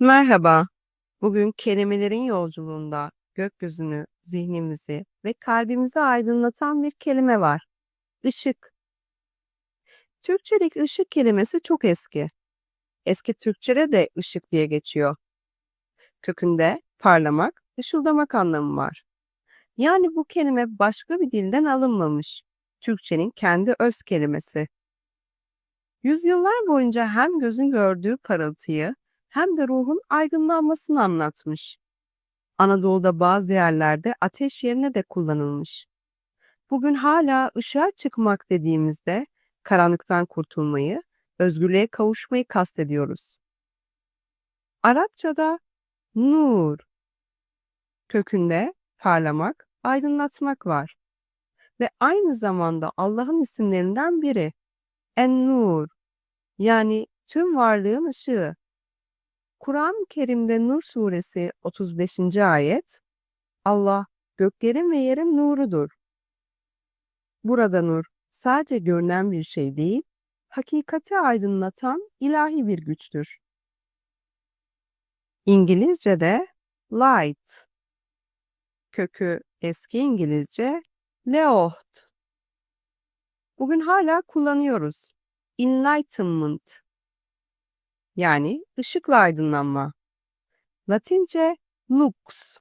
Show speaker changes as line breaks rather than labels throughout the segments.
Merhaba. Bugün kelimelerin yolculuğunda gökyüzünü, zihnimizi ve kalbimizi aydınlatan bir kelime var. Işık. Türkçedeki ışık kelimesi çok eski. Eski Türkçede de ışık diye geçiyor. Kökünde parlamak, ışıldamak anlamı var. Yani bu kelime başka bir dilden alınmamış. Türkçenin kendi öz kelimesi. Yüzyıllar boyunca hem gözün gördüğü parıltıyı hem de ruhun aydınlanmasını anlatmış. Anadolu'da bazı yerlerde ateş yerine de kullanılmış. Bugün hala ışığa çıkmak dediğimizde karanlıktan kurtulmayı, özgürlüğe kavuşmayı kastediyoruz. Arapçada nur kökünde parlamak, aydınlatmak var. Ve aynı zamanda Allah'ın isimlerinden biri En-Nur yani tüm varlığın ışığı. Kur'an-ı Kerim'de Nur suresi 35. ayet Allah göklerin ve yerin nurudur. Burada nur sadece görünen bir şey değil, hakikati aydınlatan ilahi bir güçtür. İngilizce'de light kökü eski İngilizce leoht. Bugün hala kullanıyoruz. Enlightenment yani ışıkla aydınlanma. Latince lux.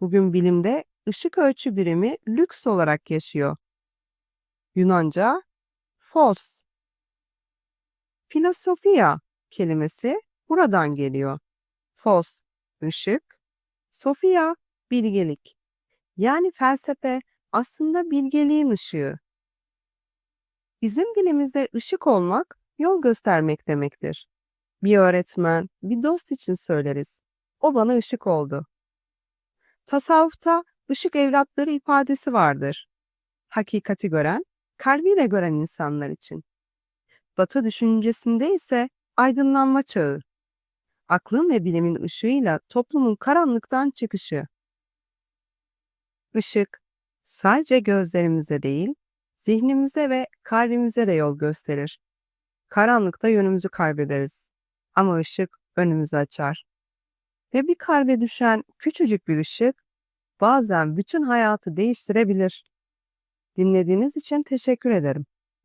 Bugün bilimde ışık ölçü birimi lüks olarak yaşıyor. Yunanca phos. Filosofia kelimesi buradan geliyor. Phos, ışık, sofia, bilgelik. Yani felsefe aslında bilgeliğin ışığı. Bizim dilimizde ışık olmak yol göstermek demektir. Bir öğretmen, bir dost için söyleriz. O bana ışık oldu. Tasavvufta ışık evlatları ifadesi vardır. Hakikati gören, kalbiyle gören insanlar için. Batı düşüncesinde ise aydınlanma çağı. Aklın ve bilimin ışığıyla toplumun karanlıktan çıkışı. Işık sadece gözlerimize değil, zihnimize ve kalbimize de yol gösterir. Karanlıkta yönümüzü kaybederiz. Ama ışık önümüzü açar. Ve bir kalbe düşen küçücük bir ışık bazen bütün hayatı değiştirebilir. Dinlediğiniz için teşekkür ederim.